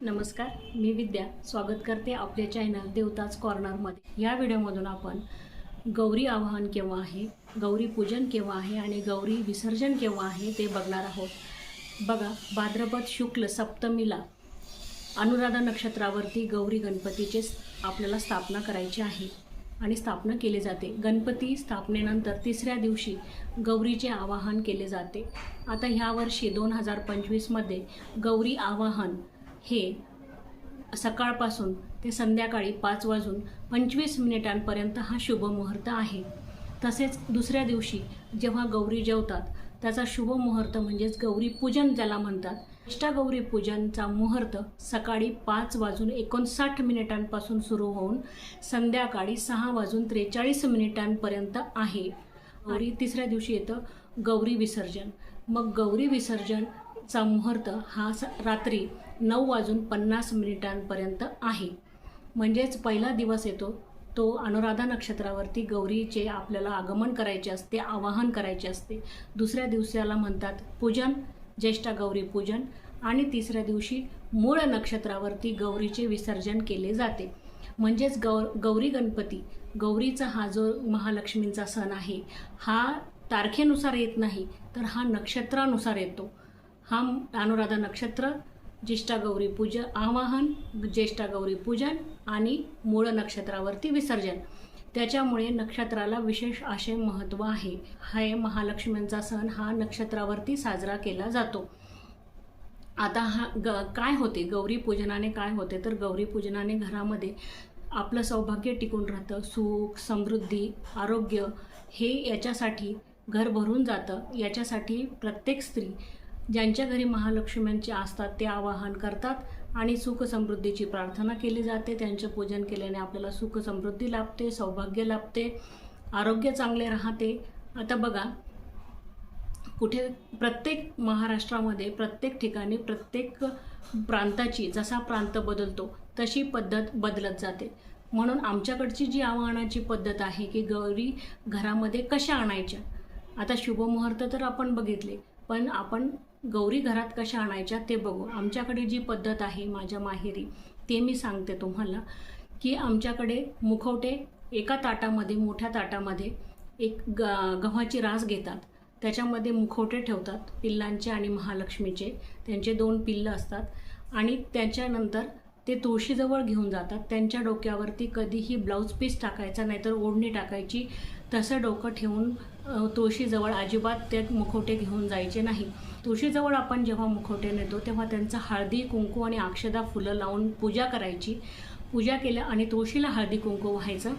नमस्कार मी विद्या. स्वागत करते आपल्या चॅनल देवताज कॉर्नरमध्ये या व्हिडिओमधून आपण गौरी आवाहन केव्हा आहे गौरी पूजन केव्हा आहे आणि गौरी विसर्जन केव्हा आहे ते बघणार आहोत. बघा भाद्रपद शुक्ल सप्तमीला अनुराधा नक्षत्रावरती गौरी गणपतीचे आपल्याला स्थापना करायची आहे आणि स्थापना केली जाते. गणपती स्थापनेनंतर तिसऱ्या दिवशी गौरीचे आवाहन केले जाते. आता ह्या वर्षी दोन हजार पंचवीसमध्ये गौरी आवाहन हे सकाळपासून ते संध्याकाळी पाच वाजून पंचवीस मिनिटांपर्यंत हा शुभ मुहूर्त आहे. तसेच दुसऱ्या दिवशी जेव्हा गौरी जेवतात त्याचा शुभ मुहूर्त म्हणजेच गौरी पूजन ज्याला म्हणतात इष्टागौरी पूजनचा मुहूर्त सकाळी पाच वाजून एकोणसाठ मिनिटांपासून सुरू होऊन संध्याकाळी सहा वाजून त्रेचाळीस मिनिटांपर्यंत आहे. आणि तिसऱ्या दिवशी येतं गौरी विसर्जन. मग गौरी विसर्जनचा मुहूर्त हा स रात्री नऊ वाजून पन्नास मिनिटांपर्यंत आहे. म्हणजेच पहिला दिवस येतो. तो अनुराधा नक्षत्रावरती गौरीचे आपल्याला आगमन करायचे असते आवाहन करायचे असते. दुसऱ्या दिवसाला म्हणतात पूजन ज्येष्ठा गौरी पूजन आणि तिसऱ्या दिवशी मूळ नक्षत्रावरती गौरीचे विसर्जन केले जाते. म्हणजेच गौ गौरी गणपती गौरीचा हा जो महालक्ष्मींचा सण आहे हा तारखेनुसार येत नाही तर हा नक्षत्रानुसार येतो. हा अनुराधा नक्षत्र ज्येष्ठा गौरी पूजन आवाहन ज्येष्ठा गौरी पूजन आणि मूळ नक्षत्रावरती विसर्जन. त्याच्यामुळे नक्षत्राला विशेष असे महत्त्व आहे. हे महालक्ष्मींचा सण हा नक्षत्रावरती साजरा केला जातो. आता हा ग काय होते? गौरी पूजनाने काय होते? तर गौरी पूजनाने घरामध्ये आपलं सौभाग्य टिकून राहतं. सुख समृद्धी आरोग्य हे याच्यासाठी घर भरून जातं. याच्यासाठी प्रत्येक स्त्री ज्यांच्या घरी महालक्ष्म्यांचे असतात ते आवाहन करतात आणि सुख समृद्धीची प्रार्थना केली जाते. त्यांचं पूजन केल्याने आपल्याला सुख समृद्धी लाभते सौभाग्य लाभते आरोग्य चांगले राहते. आता बघा कुठे प्रत्येक महाराष्ट्रामध्ये प्रत्येक ठिकाणी प्रत्येक प्रांताची जसा प्रांत बदलतो तशी पद्धत बदलत जाते. म्हणून आमच्याकडची जी आवाहनाची पद्धत आहे की गौरी घरामध्ये कशा आणायच्या? आता शुभमुहूर्त तर आपण बघितले पण आपण गौरी घरात कशा आणायच्या ते बघू. आमच्याकडे जी पद्धत आहे माझ्या माहेरी ते मी सांगते तुम्हाला की आमच्याकडे मुखवटे एका ताटामध्ये मोठ्या ताटामध्ये एक ग गव्हाची रास घेतात. त्याच्यामध्ये मुखवटे ठेवतात पिल्लांचे आणि महालक्ष्मीचे. त्यांचे दोन पिल्लं असतात आणि त्याच्यानंतर ते तुळशीजवळ घेऊन जातात. त्यांच्या डोक्यावरती कधीही ब्लाऊज पीस टाकायचा नाहीतर ओढणी टाकायची तसं डोकं ठेवून तुळशीजवळ अजिबात ते मुखवटे घेऊन जायचे नाही. तुळशीजवळ आपण जेव्हा मुखवटे नेतो तेव्हा त्यांचं हळदी कुंकू आणि अक्षदा फुलं लावून पूजा करायची. पूजा केल्या आणि तुळशीला हळदी कुंकू व्हायचं.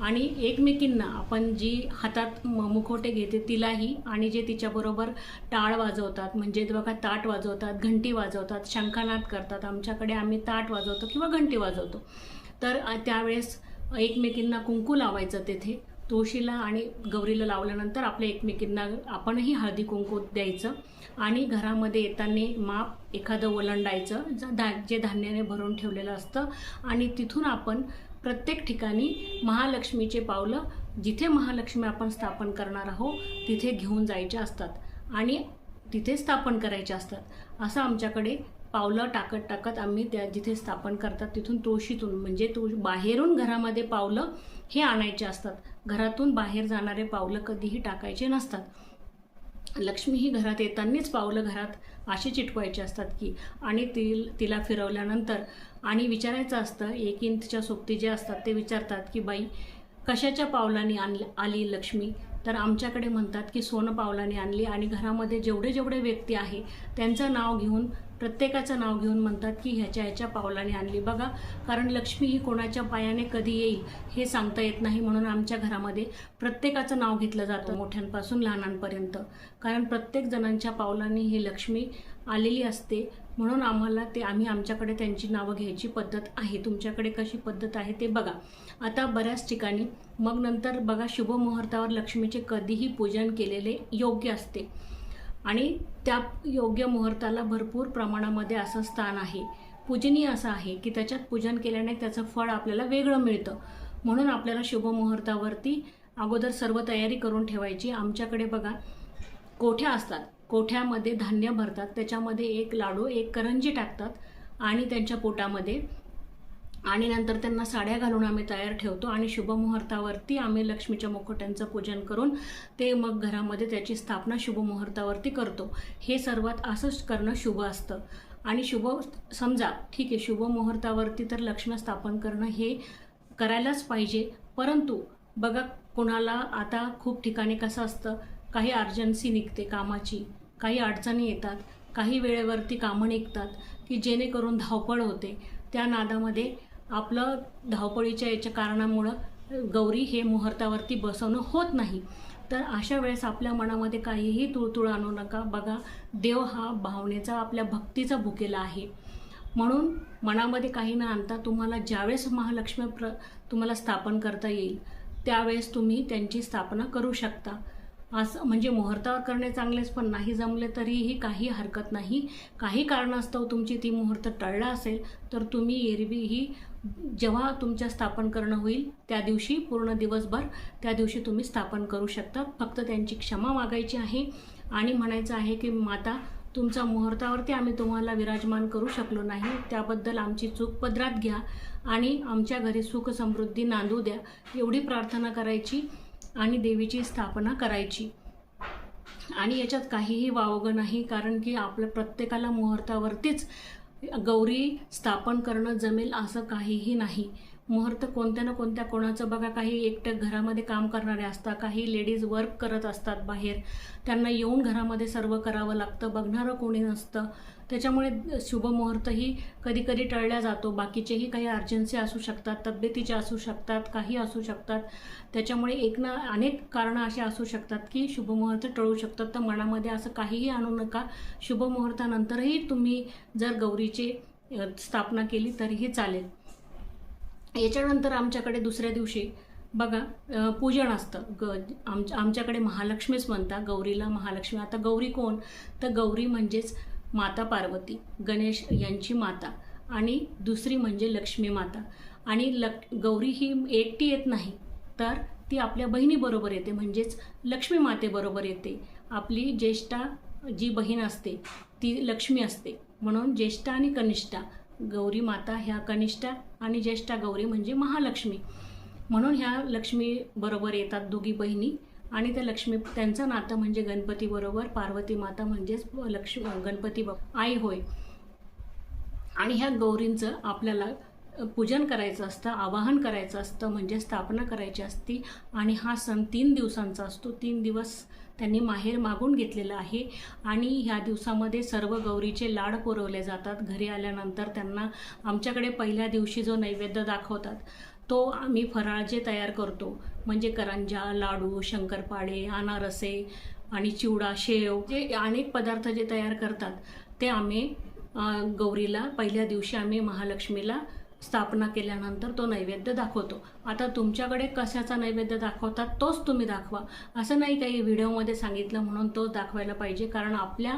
आणि एकमेकींना आपण जी हातात मुखवटे घेते तिलाही आणि जे तिच्याबरोबर टाळ वाजवतात म्हणजे बघा ताट वाजवतात घंटी वाजवतात शंखानाद करतात आमच्याकडे आम्ही ताट वाजवतो किंवा घंटी वाजवतो. तर त्यावेळेस एकमेकींना कुंकू लावायचं तेथे. तुळशीला आणि गौरीला लावल्यानंतर आपल्या एकमेकींना आपणही हळदी कुंकू द्यायचं. आणि घरामध्ये येताना माप एखादं ओलांडायचं धा जे धान्याने भरून ठेवलेलं असतं. आणि तिथून आपण प्रत्येक ठिकाणी महालक्ष्मीचे पावलं जिथे महालक्ष्मी आपण स्थापन करणार आहोत तिथे घेऊन जायचे असतात. आणि तिथे स्थापन करायचे असतात. असं आमच्याकडे पावलं टाकत टाकत आम्ही त्या जिथे स्थापन करतात तिथून तुळशीतून म्हणजे तुळ बाहेरून घरामध्ये पावलं हे आणायचे असतात. घरातून बाहेर जाणारे पावलं कधीही टाकायचे नसतात. लक्ष्मी ही घरात येतानाच पावलं घरात असे चिटकवायचे असतात की आणि ती तिला फिरवल्यानंतर आणि विचारायचं असतं एक इंचच्या सोबती जे असतात ते विचारतात की बाई कशाच्या पावलाने आणली आली लक्ष्मी? तर आमच्याकडे म्हणतात की सोनं पावलाने आणली आणि घरामध्ये जेवढे जेवढे व्यक्ती आहे त्यांचं नाव घेऊन प्रत्येकाचं नाव घेऊन म्हणतात की ह्याच्या ह्याच्या पावलाने आणली. बघा कारण लक्ष्मी ही कोणाच्या पायाने कधी येईल हे सांगता येत नाही म्हणून आमच्या घरामध्ये प्रत्येकाचं नाव घेतलं जातं मोठ्यांपासून लहानांपर्यंत. कारण प्रत्येक जणांच्या पावलांनी ही लक्ष्मी आलेली असते म्हणून आम्हाला ते आम्ही आमच्याकडे त्यांची नावं घ्यायची पद्धत आहे. तुमच्याकडे कशी पद्धत आहे ते बघा. आता बऱ्याच ठिकाणी मग नंतर बघा शुभ मुहूर्तावर लक्ष्मीचे कधीही पूजन केलेले योग्य असते. आणि त्या योग्य मुहूर्ताला भरपूर प्रमाणामध्ये असं स्थान आहे. पूजनीय असं आहे की त्याच्यात पूजन केल्याने त्याचं फळ आपल्याला वेगळं मिळतं. म्हणून आपल्याला शुभ मुहूर्तावरती अगोदर सर्व तयारी करून ठेवायची. आमच्याकडे बघा कोठ्या असतात? कोठ्यामध्ये धान्य भरतात त्याच्यामध्ये एक लाडू एक करंजी टाकतात आणि त्यांच्या पोटामध्ये आणि नंतर त्यांना साड्या घालून आम्ही तयार ठेवतो आणि शुभमुहूर्तावरती आम्ही लक्ष्मीच्या मुखोट्यांचं पूजन करून ते मग घरामध्ये त्याची स्थापना शुभमुहूर्तावरती करतो. हे सर्वात असंच करणं शुभ असतं. आणि शुभ समजा ठीक आहे शुभमुहूर्तावरती तर लक्ष्मी स्थापन करणं हे करायलाच पाहिजे. परंतु बघा कोणाला आता खूप ठिकाणी कसं असतं काही अर्जन्सी निघते कामाची काही अडचणी येतात काही वेळेवरती कामं निघतात की जेणेकरून धावपळ होते. त्या नादामध्ये आपलं धावपळीच्या याच्या कारणामुळं गौरी हे मुहूर्तावरती बसवणं होत नाही. तर अशा वेळेस आपल्या मनामध्ये काहीही तुळतुळ आणू नका. बघा देव हा भावनेचा आपल्या भक्तीचा भुकेला आहे. म्हणून मनामध्ये काही न आणता तुम्हाला ज्यावेळेस महालक्ष्मी प्र तुम्हाला स्थापन करता येईल त्यावेळेस तुम्ही त्यांची स्थापना करू शकता. असं म्हणजे मुहूर्तावर करणे चांगलेच पण नाही जमले तरीही काही हरकत नाही. काही कारणास्तव तुमची ती मुहूर्त टळला असेल तर तुम्ही एरवी ही जेव्हा तुमच्या स्थापन करणं होईल त्या दिवशी पूर्ण दिवसभर त्या दिवशी तुम्ही स्थापन करू शकता. फक्त त्यांची क्षमा मागायची आहे आणि म्हणायचं आहे की माता तुमच्या मुहूर्तावरती आम्ही तुम्हाला विराजमान करू शकलो नाही. त्याबद्दल आमची चूक पदरात घ्या आणि आमच्या घरी सुख समृद्धी नांदू द्या. एवढी प्रार्थना करायची आणि देवीची स्थापना करायची. आणि याच्यात काहीही वावगं नाही कारण की आपल्या प्रत्येकाला मुहूर्तावरतीच गौरी स्थापन करणं जमेल असं काहीही नाही. मुहूर्त कोणत्या ना कोणत्या कोणाचं बघा काही एकटं घरामध्ये काम करणारे असतात काही लेडीज वर्क करत असतात बाहेर. त्यांना येऊन घरामध्ये सर्व करावं लागतं बघणारं कोणी नसतं. त्याच्यामुळे शुभमुहूर्तही कधी कधी टळल्या जातो. बाकीचेही काही अर्जन्सी असू शकतात तब्येतीचे असू शकतात काही असू शकतात. त्याच्यामुळे एक ना अनेक कारणं अशी असू शकतात की शुभमुहूर्त टळू शकतात. तर मनामध्ये असं काहीही आणू नका. शुभमुहूर्तानंतरही तुम्ही जर गौरीची स्थापना केली तरीही चालेल. याच्यानंतर आमच्याकडे दुसऱ्या दिवशी बघा पूजन असतं. ग आमच्या आमच्याकडे महालक्ष्मीच म्हणतात. गौरीला महालक्ष्मी. आता गौरी कोण? तर गौरी म्हणजेच माता पार्वती गणेश यांची माता आणि दुसरी म्हणजे लक्ष्मी माता. आणि लक गौरी ही एकटी येत नाही तर ती आपल्या बहिणीबरोबर येते म्हणजेच लक्ष्मी मातेबरोबर येते. आपली ज्येष्ठा जी बहीण असते ती लक्ष्मी असते. म्हणून ज्येष्ठा आणि कनिष्ठा गौरी माता ह्या कनिष्ठा आणि ज्येष्ठा गौरी म्हणजे महालक्ष्मी. म्हणून ह्या लक्ष्मीबरोबर येतात दोघी बहिणी. आणि त्या लक्ष्मी त्यांचं नातं म्हणजे गणपतीबरोबर पार्वती माता म्हणजेच लक्ष्मी गणपती आई होय. आणि ह्या गौरींचं आपल्याला पूजन करायचं असतं आवाहन करायचं असतं म्हणजे स्थापना करायची असती. आणि हा सण तीन दिवसांचा असतो. तीन दिवस त्यांनी माहेर मागून घेतलेला आहे. आणि ह्या दिवसामध्ये सर्व गौरीचे लाड पुरवले जातात. घरी आल्यानंतर त्यांना आमच्याकडे पहिल्या दिवशी जो नैवेद्य दाखवतात तो आम्ही फराळ जे तयार करतो. म्हणजे करंजा लाडू शंकरपाळे अनारसे आणि चिवडा शेव जे अनेक पदार्थ जे तयार करतात ते आम्ही गौरीला पहिल्या दिवशी आम्ही महालक्ष्मीला स्थापना केल्यानंतर तो नैवेद्य दाखवतो. आता तुमच्याकडे कशाचा नैवेद्य दाखवतात तोच तुम्ही दाखवा. असं नाही काही व्हिडिओमध्ये सांगितलं म्हणून तोच दाखवायला पाहिजे. कारण आपल्या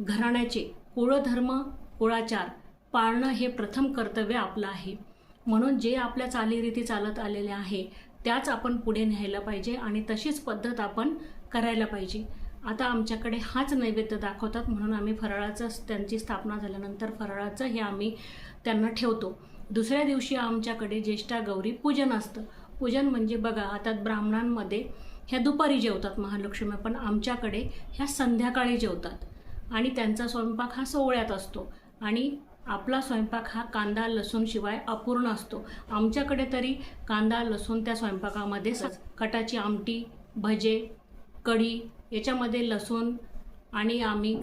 घराण्याचे कुळधर्म कुळाचार पाळणं हे प्रथम कर्तव्य आपलं आहे. म्हणून जे आपल्या चालीरीती चालत आलेले आहे त्याच आपण पुढे न्यायला पाहिजे आणि तशीच पद्धत आपण करायला पाहिजे. आता आमच्याकडे हाच नैवेद्य दाखवतात म्हणून आम्ही फराळाचं त्यांची स्थापना झाल्यानंतर फराळाचं हे आम्ही त्यांना ठेवतो. दुसऱ्या दिवशी आमच्याकडे ज्येष्ठा गौरी पूजन असतं. पूजन म्हणजे बघा आता ब्राह्मणांमध्ये ह्या दुपारी जेवतात महालक्ष्मी पण आमच्याकडे ह्या संध्याकाळी जेवतात. आणि त्यांचा स्वयंपाक हा सोहळ्यात असतो. आणि आपला स्वयंपाक हा कांदा लसूण शिवाय अपूर्ण असतो. आमच्याकडे तरी कांदा लसूण त्या स्वयंपाकामध्ये कटाची आमटी भजे कढी याच्यामध्ये लसूण आणि आम्ही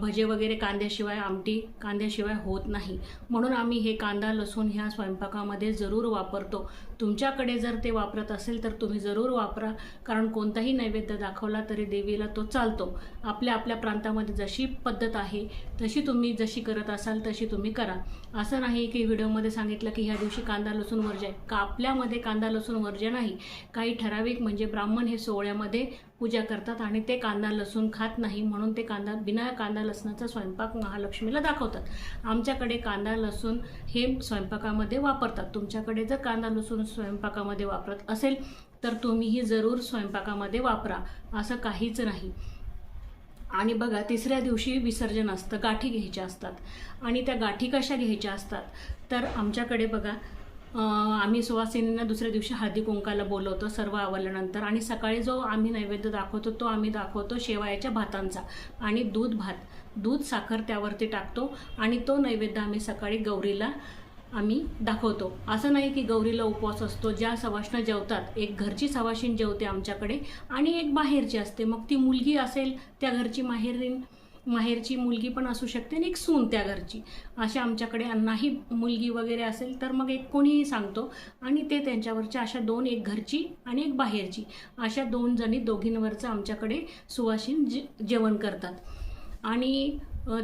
भजे वगैरे कांद्याशिवाय आमटी कांद्याशिवाय होत नाही. म्हणून आम्ही हे कांदा लसूण ह्या स्वयंपाकामध्ये जरूर वापरतो. तुमच्याकडे जर ते वापरत असेल तर तुम्ही जरूर वापरा. कारण कोणताही नैवेद्य दाखवला तरी देवीला तो चालतो. आपल्या आपल्या प्रांतामध्ये जशी पद्धत आहे तशी तुम्ही जशी करत असाल तशी तुम्ही करा. असं नाही की व्हिडिओमध्ये सांगितलं की ह्या दिवशी कांदा लसूण वर्ज्य आहे. का आपल्यामध्ये कांदा लसूण वर्ज्य नाही. काही ठराविक म्हणजे ब्राह्मण हे सोहळ्यामध्ये पूजा करतात आणि ते कांदा लसूण खात नाही म्हणून ते कांदा बिना कांदा लसणाचा स्वयंपाक महालक्ष्मीला दाखवतात. आमच्याकडे कांदा लसूण हे स्वयंपाकामध्ये वापरतात. तुमच्याकडे जर कांदा लसूण स्वयंपाकामध्ये वापरत असेल तर तुम्हीही जरूर स्वयंपाकामध्ये वापरा. असं काहीच नाही. आणि बघा तिसऱ्या दिवशी विसर्जन असतं. गाठी घ्यायच्या असतात. आणि त्या गाठी कशा घ्यायच्या असतात? तर आमच्याकडे बघा आम्ही सुवासिनींना दुसऱ्या दिवशी हळदी कुंकाला बोलवतो सर्व आवरल्यानंतर आणि सकाळी जो आम्ही नैवेद्य दाखवतो तो आम्ही दाखवतो शेवायाच्या भातांचा. आणि दूध भात दूध साखर त्यावरती टाकतो आणि तो नैवेद्य आम्ही सकाळी गौरीला आम्ही दाखवतो. असं नाही की गौरीला उपवास असतो ज्या सवाष्ण जेवतात एक घरची सवाशीण जेवते आमच्याकडे आणि एक बाहेरची असते. मग ती मुलगी असेल त्या घरची माहेरीन माहेरची मुलगी पण असू शकते आणि एक सून त्या घरची. अशा आमच्याकडे नाही मुलगी वगैरे असेल तर मग एक कोणीही सांगतो. आणि ते त्यांच्यावरच्या अशा दोन एक घरची आणि एक बाहेरची अशा दोन जणी दोघींवरचं आमच्याकडे सुवासीन जे जेवण करतात. आणि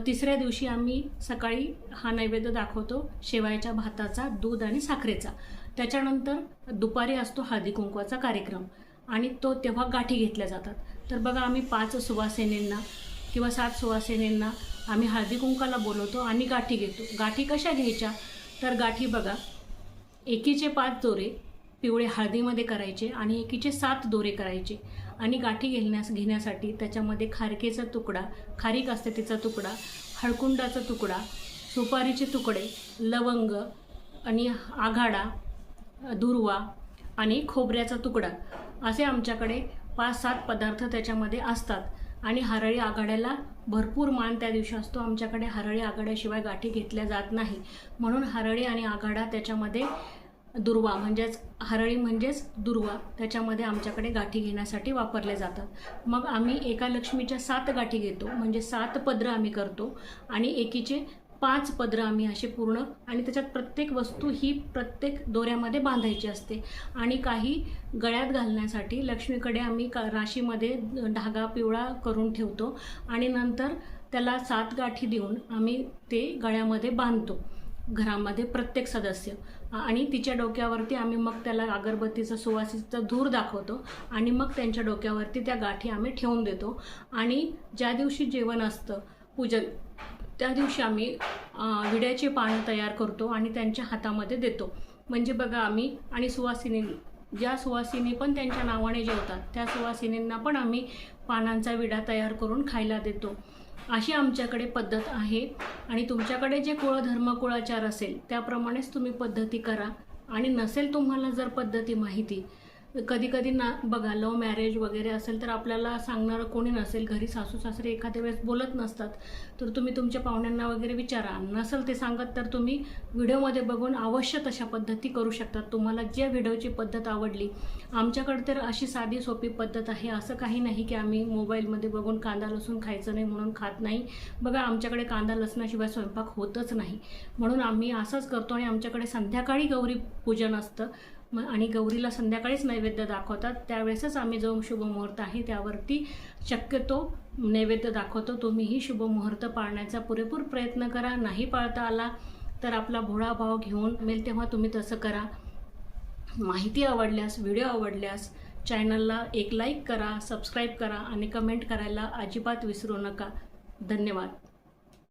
तिसऱ्या दिवशी आम्ही सकाळी हा नैवेद्य दाखवतो शेवायच्या भाताचा दूध आणि साखरेचा. त्याच्यानंतर दुपारी असतो हळदी कुंकवाचा कार्यक्रम. आणि तो तेव्हा गाठी घेतल्या जातात. तर बघा आम्ही पाच सुवासिनींना किंवा सात सुवासिनींना आम्ही हळदी कुंकाला बोलवतो आणि गाठी घेतो. गाठी कशा घ्यायच्या? तर गाठी बघा. एकीचे पाच दोरे पिवळे हळदीमध्ये करायचे आणि एकीचे सात दोरे करायचे. आणि गाठी घेण्यास घेण्यासाठी त्याच्यामध्ये खारकेचा तुकडा खारीक असते तिचा तुकडा हळकुंडाचा तुकडा सुपारीचे तुकडे लवंग आणि आघाडा दुर्वा आणि खोबऱ्याचा तुकडा. असे आमच्याकडे पाच सात पदार्थ त्याच्यामध्ये असतात. आणि हरळी आघाड्याला भरपूर मान त्या दिवशी असतो. आमच्याकडे हरळी आघाड्याशिवाय गाठी घेतल्या जात नाही. म्हणून हरळी आणि आघाडा त्याच्यामध्ये दुर्वा म्हणजेच हरळी म्हणजेच दुर्वा त्याच्यामध्ये आमच्याकडे गाठी घेण्यासाठी वापरले जातात. मग आम्ही एका लक्ष्मीच्या सात गाठी घेतो. म्हणजे सात पदरं आम्ही करतो आणि एकीचे पाच पदरं आम्ही असे पूर्ण आणि त्याच्यात प्रत्येक वस्तू ही प्रत्येक दोऱ्यामध्ये बांधायची असते. आणि काही गळ्यात घालण्यासाठी लक्ष्मीकडे आम्ही का राशीमध्ये धागा पिवळा करून ठेवतो आणि नंतर त्याला सात गाठी देऊन आम्ही ते गळ्यामध्ये बांधतो घरामध्ये प्रत्येक सदस्य. आणि तिच्या डोक्यावरती आम्ही मग त्याला अगरबत्तीचा सुवासीचा धूर दाखवतो आणि मग त्यांच्या डोक्यावरती त्या गाठी आम्ही ठेवून देतो. आणि ज्या दिवशी जेवण असतं पूजन त्या दिवशी आम्ही विड्याचे पानं तयार करतो आणि त्यांच्या हातामध्ये देतो. म्हणजे बघा आम्ही आणि सुवासिनी ज्या सुवासिनी पण त्यांच्या नावाने जेवतात त्या सुवासिनींना पण आम्ही पानांचा विडा तयार करून खायला देतो. अशी आमच्याकडे पद्धत आहे आणि तुमच्याकडे जे कुळ कुळाचार असेल त्याप्रमाणेच तुम्ही पद्धती करा. आणि नसेल तुम्हाला जर पद्धती माहिती कधी कधी ना बघा लव्ह मॅरेज वगैरे असेल तर आपल्याला सांगणारं कोणी नसेल. घरी सासू सासरे एखाद्या वेळेस बोलत नसतात. तर तुम्ही तुमच्या पाहुण्यांना वगैरे विचारा. नसेल ते सांगत तर तुम्ही व्हिडिओमध्ये बघून अवश्य तशा पद्धती करू शकतात. तुम्हाला ज्या व्हिडिओची पद्धत आवडली. आमच्याकडे तर अशी साधी सोपी पद्धत आहे. असं काही नाही की आम्ही मोबाईलमध्ये बघून कांदा लसूण खायचं नाही म्हणून खात नाही. बघा आमच्याकडे कांदा लसणाशिवाय स्वयंपाक होतच नाही. म्हणून आम्ही असंच करतो आणि आमच्याकडे संध्याकाळी गौरी पूजन असतं. मग आणि गौरीला संध्याकाळीच नैवेद्य दाखवतात. त्यावेळेसच आम्ही जो शुभमुहूर्त आहे त्यावरती शक्यतो नैवेद्य दाखवतो. तुम्हीही शुभमुहूर्त पाळण्याचा पुरेपूर प्रयत्न करा. नाही पाळता आला तर आपला भोळा भाव घेऊन मिळेल तेव्हा तुम्ही तसं करा. माहिती आवडल्यास व्हिडिओ आवडल्यास चॅनलला एक लाईक करा सबस्क्राईब करा आणि कमेंट करायला अजिबात विसरू नका. धन्यवाद.